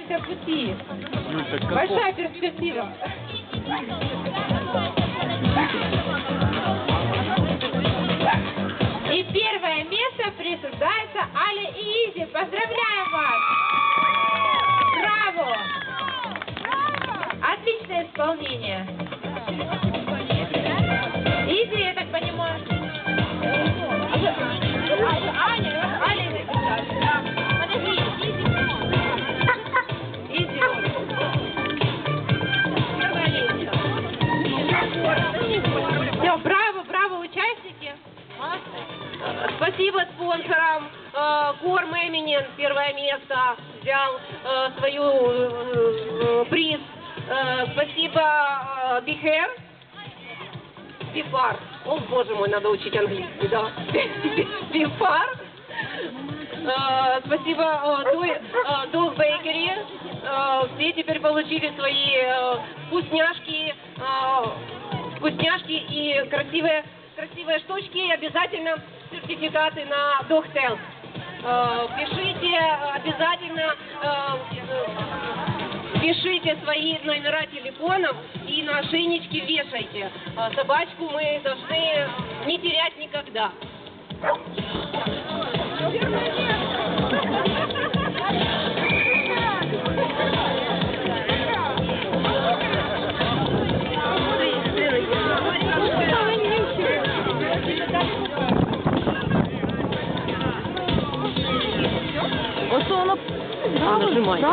пути. Так каков? Большая перспектива. И первое место присуждается Але и Изи. Поздравляем вас! Браво! Отличное исполнение. Спасибо спонсорам. Э, Корм Эминент первое место взял э, свою э, приз. Спасибо Бихер. Бифар. О, боже мой, надо учить английский, да. Бифар. Спасибо Bakery. Э, Все теперь получили свои вкусняшки, вкусняшки и красивые, красивые штучки, и обязательно все на Дохтел. Э, пишите э, обязательно, э, пишите свои номера телефонов и на ошейнички вешайте. Собачку мы должны не терять никогда. Thank you. olup tanırım ayı.